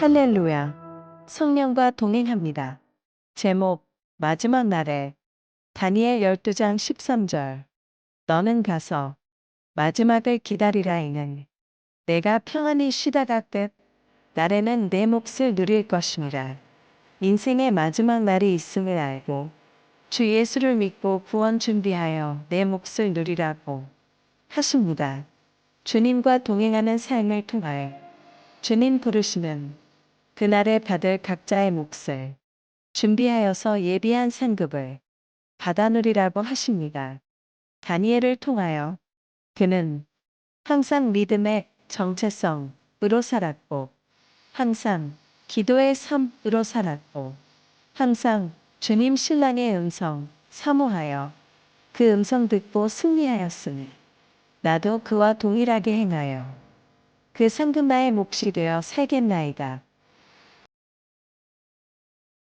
할렐루야. 성령과 동행합니다. 제목, 마지막 날에 다니엘 12장 13절. 너는 가서 마지막을 기다리라 이는 내가 평안히 쉬다가 끝 날에는 내 몫을 누릴 것이니라. 인생의 마지막 날이 있음을 알고 주 예수를 믿고 구원 준비하여 내 몫을 누리라고 하십니다. 주님과 동행하는 삶을 통하여 주님 부르시는 그날에 받을 각자의 몫을 준비하여서 예비한 상급을 받아 누리라고 하십니다. 다니엘을 통하여 그는 항상 믿음의 정체성으로 살았고 항상 기도의 삶으로 살았고 항상 주님 신랑의 음성 사모하여 그 음성 듣고 승리하였으니 나도 그와 동일하게 행하여 그 상급나의 몫이 되어 살겠나이다.